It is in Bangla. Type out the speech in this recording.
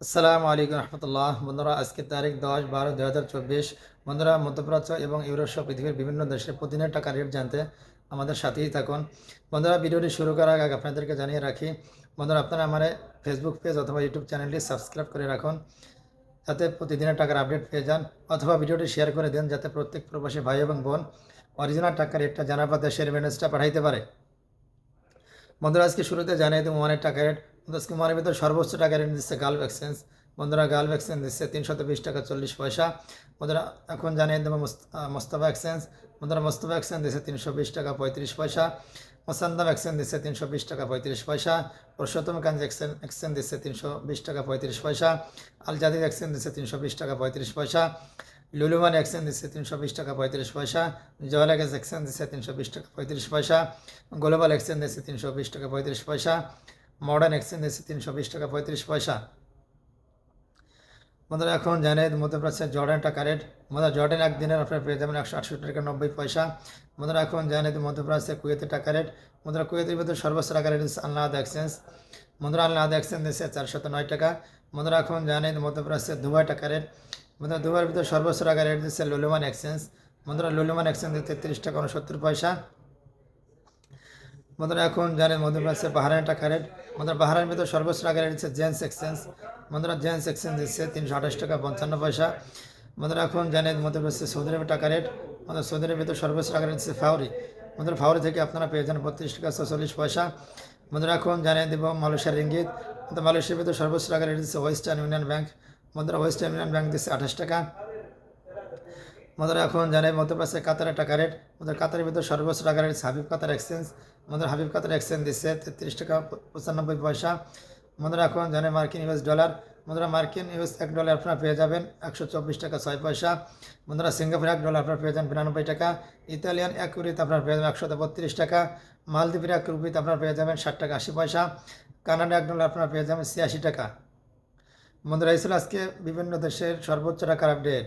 আসসালামু আলাইকুম রহমতুল্লাহ। বন্ধুরা আজকে তারিখ দশ বারো দুই হাজার চব্বিশ। বন্ধুরা, মধ্যপ্রাচ্য এবং ইউরোপ সহ পৃথিবীর বিভিন্ন দেশের প্রতিদিনের টাকা রেট জানতে আমাদের সাথেই থাকুন। বন্ধুরা, ভিডিওটি শুরু করার আগে আপনাদেরকে জানিয়ে রাখি, বন্ধুরা, আপনারা আমার ফেসবুক পেজ অথবা ইউটিউব চ্যানেলটি সাবস্ক্রাইব করে রাখুন, যাতে প্রতিদিনের টাকার আপডেট পেয়ে যান, অথবা ভিডিওটি শেয়ার করে দেন, যাতে প্রত্যেক প্রবাসী ভাই এবং বোন অরিজিনাল টাকার রেটটা জানার পর দেশের রেমিটেন্সটা পাঠাইতে পারে। বন্ধুরা, আজকে শুরুতে জানিয়ে দেবো অনেক টাকা রেট আজকে মনের ভিতর সর্বোচ্চ টাকা রেট দিচ্ছে গালফ এক্সচেঞ্জ বন্ধুরা গালফ এক্সচেঞ্জ দিচ্ছে তিনশত বিশ টাকা চল্লিশ পয়সা। বন্ধুরা, এখন জানিয়ে দেবো মোস্তফা এক্সচেঞ্জ বন্ধুরা, মোস্তফা এক্সচেঞ্জ দিচ্ছে তিনশো বিশ টাকা পঁয়ত্রিশ পয়সা। মোসান্দাম এক্সচেঞ্জ দিচ্ছে তিনশো বিশ টাকা পঁয়ত্রিশ পয়সা। পুরুষোত্তম কাঞ্জ এক্সচেঞ্জ এক্সচেঞ্জ দিচ্ছে তিনশো বিশ টাকা পঁয়ত্রিশ পয়সা। আল জাদিদ এক্সচেঞ্জ দিচ্ছে তিনশো বিশ টাকা পঁয়ত্রিশ পয়সা। লুলুমান এক্সচেঞ্জ দিচ্ছে তিনশো বিশ টাকা পঁয়ত্রিশ পয়সা। জয়লাগেজ এক্সচেঞ্জ দিচ্ছে তিনশো বিশ টাকা পঁয়ত্রিশ পয়সা। গ্লোবাল এক্সচেঞ্জ দিচ্ছে তিনশো বিশ টাকা পঁয়ত্রিশ পয়সা। মডার্ন এক্সচেঞ্জ দিচ্ছে তিনশো বিশ টাকা পঁয়ত্রিশ পয়সা। বন্ধুরা, এখন জানেন মধ্যপ্রাচ্যের জর্ডান টাকা রেট বন্ধুরা, জর্ডান একদিনের আপনার পেয়ে যাবেন একশো আটষট্টি টাকা নব্বই পয়সা। বন্ধুরা, এখন জানেন মধ্যপ্রাচ্যের কুয়েতের টাকা রেট বন্ধুরা, কুয়েতের ভিতরে সর্বোচ্চ টাকা রেট আল্লাহ এক্সচেঞ্জ। বন্ধুরা আল্লাহ এক্সচেঞ্জ দিচ্ছে চারশত নয় টাকা। বন্ধুরা, এখন জানেন মধ্যপ্রাচ্যের দুবাই টাকা রেট বন্ধুরা, দুবাইয়ের ভিতরে সর্বোচ্চ টাকা রেট দিচ্ছে লুলুমান এক্সচেঞ্জ। বন্ধুরা, লুলুমান এক্সচেঞ্জ তেত্রিশ টাকা উনসত্তর পয়সা। বন্ধুরা, এখন জানেন মধ্যপ্রাচ্যে বাহারাইন টাকা রেট বন্ধুরা বাহারাইন ভিতরে সর্বোচ্চ রেট দিচ্ছে জেন্টস এক্সচেঞ্জ বন্ধুরা জেন্টস এক্সচেঞ্জ দিচ্ছে তিনশো আঠাশ টাকা পঞ্চান্ন পয়সা। বন্ধুরা এখন জানেন মধ্যপ্রাচ্যে সৌদি আরবের টাকা রেট বন্ধুরা সৌদি আরবের ভিতরে সর্বোচ্চ রেট দিচ্ছে ফাউরি বন্ধুরা ফাউরি থেকে আপনারা পেয়ে যান বত্রিশ টাকা ছচল্লিশ পয়সা। বন্ধুরা এখন জানিয়ে দেব মালয়েশিয়ার রিঙ্গিত মালয়েশিয়ার ভিতরে সর্বোচ্চ টাকা রেট ওয়েস্টার্ন ইউনিয়ন ব্যাংক বন্ধুরা ওয়েস্টার্ন ইউনিয়ন ব্যাংক দিচ্ছে আঠাশ টাকা। আমাদের এখন জানাই মধ্যপ্রাচ্যে কাতারের টাকা রেট আমাদের কাতারের ভিতরে সর্বোচ্চ টাকা রেট হাবিব কাতার এক্সচেঞ্জ আমাদের হাবিব কাতার এক্সচেঞ্জ দিচ্ছে তেত্রিশ টাকা পঁচানব্বই পয়সা। আমাদের এখন জানে মার্কিন ইউএস ডলার বন্ধুরা মার্কিন ইউএস এক ডলার আপনারা পেয়ে যাবেন একশো চব্বিশ টাকা ছয় পয়সা। বন্ধুরা সিঙ্গাপুর এক ডলার আপনারা পেয়ে যাবেন বিরানব্বই টাকা। ইতালিয়ান এক রুপিতে আপনারা পেয়ে যাবেন একশো বত্রিশ টাকা। মালদ্বীপের এক রুপিতে আপনারা পেয়ে যাবেন ষাট টাকা আশি পয়সা। কানাডা এক ডলার আপনারা পেয়ে যাবেন ছিয়াশি টাকা। বন্ধুরা এই আজকে বিভিন্ন দেশের সর্বোচ্চ টাকার আপডেট